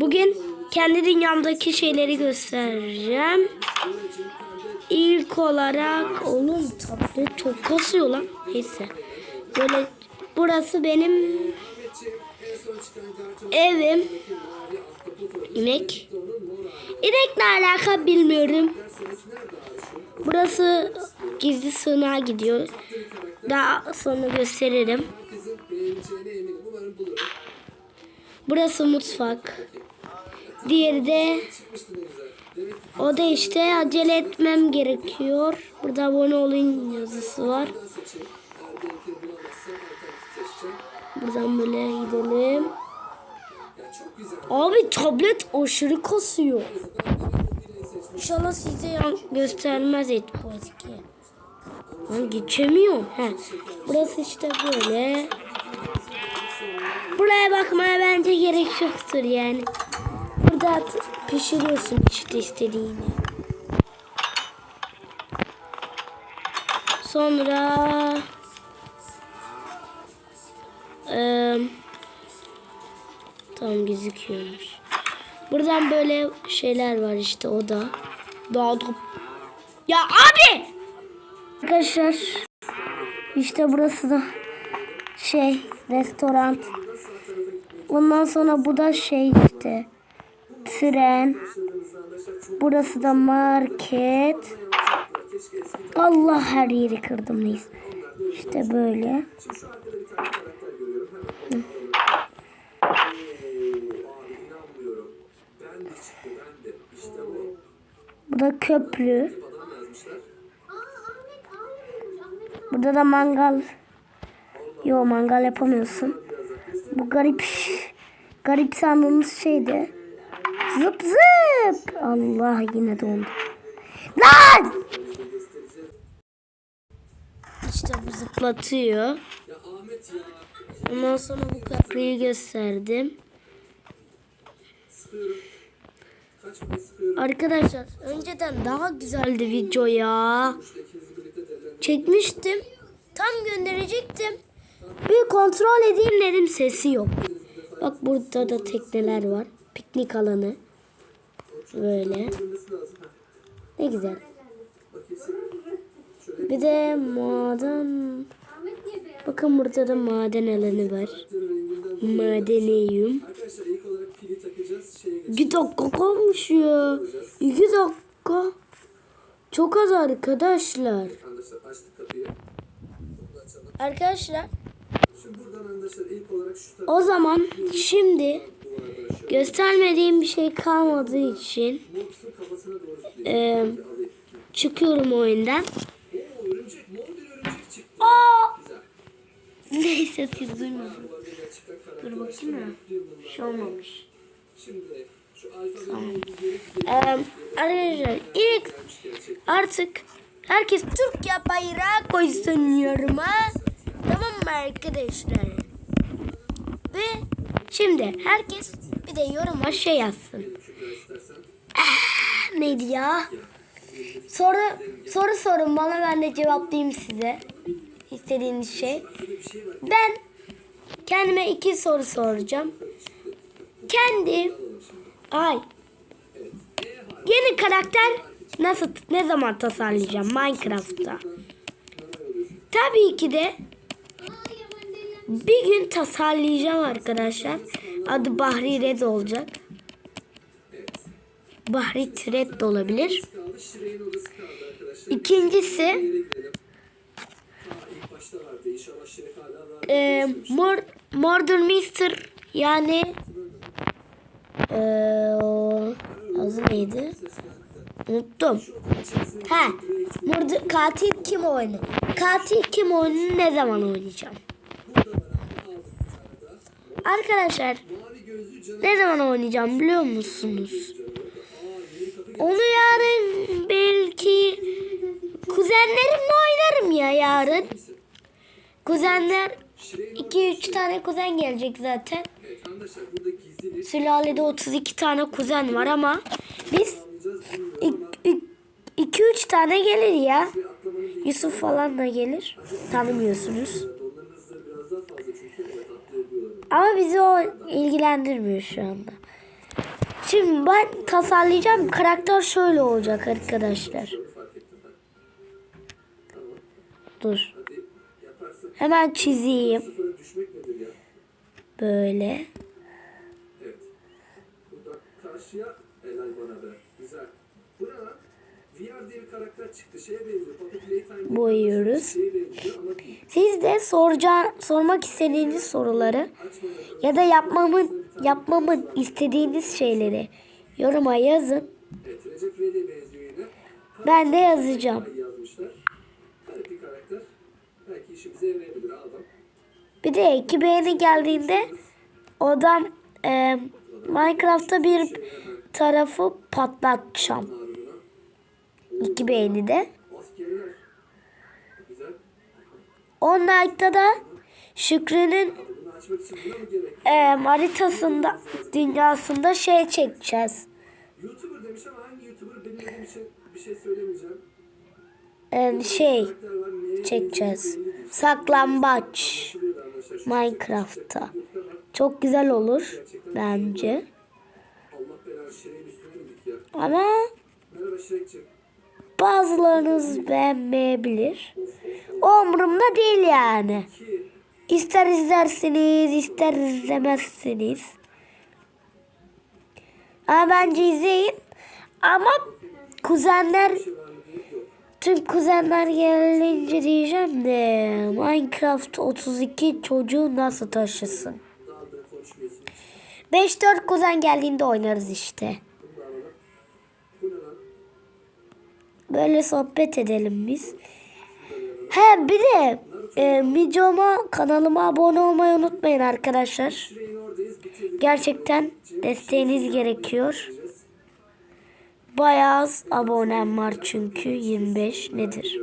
Bugün kendi dünyamdaki şeyleri göstereceğim. İlk olarak oğlum tablet çok kasıyor lan. Neyse. Böyle burası benim evim. İnek. İnekle alaka bilmiyorum. Burası gizli sığınağa gidiyor. Daha sonra gösteririm. Burası mutfak. Diğeri de o da işte acele etmem gerekiyor. Burada abone olun yazısı var. Buradan böyle gidelim. Abi tablet aşırı kasıyor. İnşallah size yan göstermez bu etki. Lan geçemiyor. He. Burası işte böyle. Buraya bakmaya bence gerek yoktur yani. Burada pişiriyorsun işte istediğini. Sonra eee tam gözüküyormuş. Buradan böyle şeyler var işte o da. Daha da ya abi! Arkadaşlar işte burası da şey restoran. Ondan sonra bu da şey işte tren. Burası da market. Allah her yeri kırdım neyse. İşte böyle. Bu da köprü. Burada da mangal. Yo mangal yapamıyorsun. Bu garip garip sandığımız şeydi. Zıp zıp. Allah yine dondu. Lan! İşte bu zıplatıyor. Ondan sonra bu köprüyü gösterdim. Arkadaşlar önceden daha güzeldi video ya. Çekmiştim. Tam gönderecektim. Bir kontrol edeyim dedim sesi yok. Bak burada da tekneler var. Piknik alanı. Böyle. Ne güzel. Bir de maden. Bakın burada da maden alanı var. Madeniyum. İki dakika kalmış ya. İki dakika. Çok az arkadaşlar. Arkadaşlar o zaman şimdi göstermediğim bir şey kalmadığı için e, çıkıyorum oyundan. Aa! Neyse siz duymadınız. Dur bakayım bundan. Bir şey olmamış. Gidelim. Ee, arkadaşlar ilk artık herkes Türkiye bayrağı koysun yoruma. Tamam mı arkadaşlar? Ve şimdi herkes bir de yoruma şey yazsın. Ah, neydi ya? Soru soru sorun bana ben de cevaplayayım size. İstediğiniz şey. Ben kendime iki soru soracağım. Kendi ay Yeni karakter nasıl ne zaman tasarlayacağım Minecraft'ta? Tabii ki de bir gün tasarlayacağım arkadaşlar. Adı Bahri Red olacak. Bahri Red de olabilir. İkincisi e, Mor, Murder Mister yani e, adı neydi? Unuttum. Ha, burada katil kim oyunu? Katil kim oyununu ne zaman oynayacağım? Arkadaşlar ne zaman oynayacağım biliyor musunuz? Onu yarın belki kuzenlerimle oynarım ya yarın. Kuzenler 2-3 tane kuzen gelecek zaten. Sülalede 32 tane kuzen var ama biz alacağız. 2-3 tane gelir ya. Yusuf falan da gelir. Tanımıyorsunuz. Ama bizi o ilgilendirmiyor şu anda. Şimdi ben tasarlayacağım. Karakter şöyle olacak arkadaşlar. Dur. Hemen çizeyim. Böyle. Karşıya helal bana be. Güzel. Bu ne lan? VR diye bir karakter çıktı. Şeye benziyor. Poppy Playtime gibi Boyuyoruz. Siz de soraca sormak istediğiniz soruları ya da yapmamın yapmamın istediğiniz şeyleri yoruma yazın. Ben de yazacağım. Bir de iki beğeni geldiğinde odam e, Minecraft'ta bir tarafı patlatacağım. İki beğeni de. Askerler. Güzel. 10 like'da da Şükrü'nün e, haritasında dünyasında şey çekeceğiz. YouTuber demiş ama hangi YouTuber için bir şey söylemeyeceğim. E, şey Karakter var, neye çekeceğiz. Saklambaç Minecraft'ta. Çok güzel olur bence. Ama. Bazılarınız beğenmeyebilir. Umurumda değil yani. İster izlersiniz, ister izlemezsiniz. Ama bence izleyin. Ama kuzenler, tüm kuzenler gelince diyeceğim de Minecraft 32 çocuğu nasıl taşısın? Daha da konuşmuyorsun. 5-4 kuzen geldiğinde oynarız işte. Böyle sohbet edelim biz. He bir de e, videoma kanalıma abone olmayı unutmayın arkadaşlar. Gerçekten desteğiniz gerekiyor. Bayağı az abonem var çünkü 25 nedir?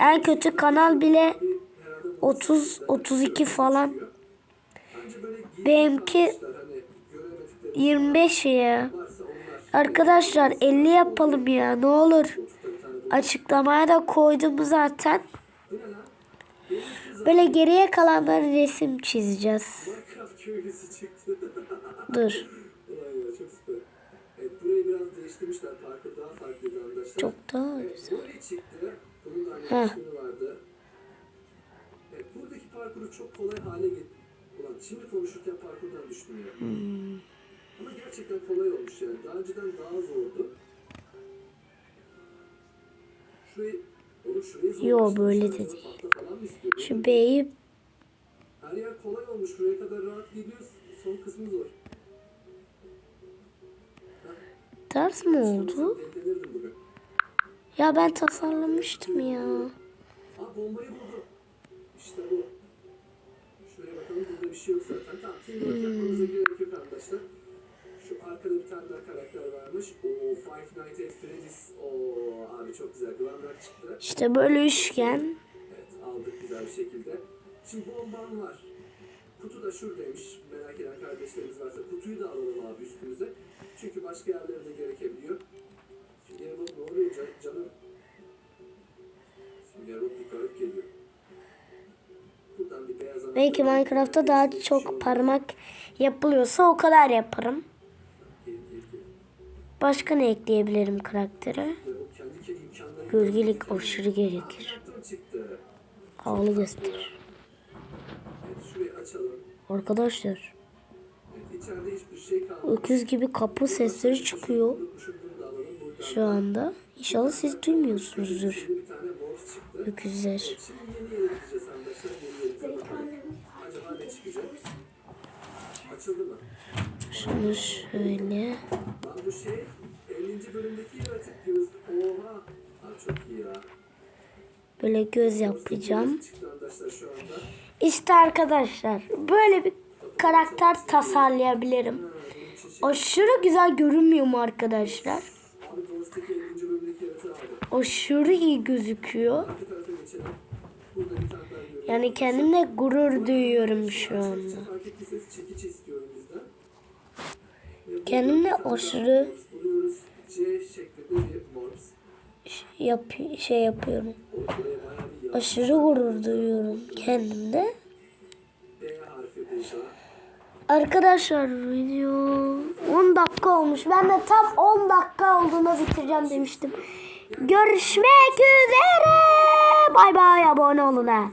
En kötü kanal bile 30 32 falan. Benimki yapmışlar. Hani göremedikleri 25 ya. Arkadaşlar 50 yapalım ya ne olur. Açıklamaya da koydum zaten. Böyle geriye kalanları resim çizeceğiz. Dur. Çok daha güzel. Evet buradaki parkuru çok kolay hale getirdi. Ulan şimdi konuşurken parkurdan düştüm ya. Hmm. Ama gerçekten kolay olmuş yani. Daha önceden daha zordu. Şurayı, oğlum şurayı zor Yo, böyle de değil. Şu B'yi Her yer kolay olmuş. Şuraya kadar rahat gidiyoruz. Son kısmı zor. ters mi oldu? Ya ben tasarlamıştım ya. Aa bombayı buldu. İşte bu. Şuraya bakalım burada bir şey yok zaten. Tamam teamwork yapmamıza gerek yok arkadaşlar. Tane daha karakter varmış. Oo Five Nights at Freddy's. Oo abi çok güzel. Glamrock çıktı. İşte böyle üçgen. Evet aldık güzel bir şekilde. Şimdi bombam var. Kutu da şuradaymış. Merak eden kardeşlerimiz varsa kutuyu da alalım abi üstümüze. Çünkü başka yerlere de gerekebiliyor. Şimdi Yarabok ne oluyor can- canım? Şimdi Yarabok bir garip geliyor. Belki Minecraft'ta daha çok parmak yapılıyorsa o kadar yaparım. Başka ne ekleyebilirim karaktere? Gölgelik aşırı gerekir. Havalı göster. Evet şurayı açalım. Arkadaşlar öküz gibi kapı sesleri çıkıyor şu anda. İnşallah siz duymuyorsunuzdur. Öküzler. Şunu şöyle. Bu şey 50. bölümdeki yaratık göz. Oha. Abi çok iyi ya. Böyle göz yapacağım. İşte arkadaşlar böyle bir karakter tasarlayabilirim. Aşırı güzel görünmüyor mu arkadaşlar? Abi Ghost'taki 50. bölümdeki yaratığı aldım. Aşırı iyi gözüküyor. Yani kendimle gurur duyuyorum şu anda. Kendimle aşırı yap şey yapıyorum. Aşırı gurur duyuyorum kendimde. Arkadaşlar video 10 dakika olmuş. Ben de tam 10 dakika olduğunda bitireceğim demiştim. Görüşmek üzere. Bay bay abone olun ha.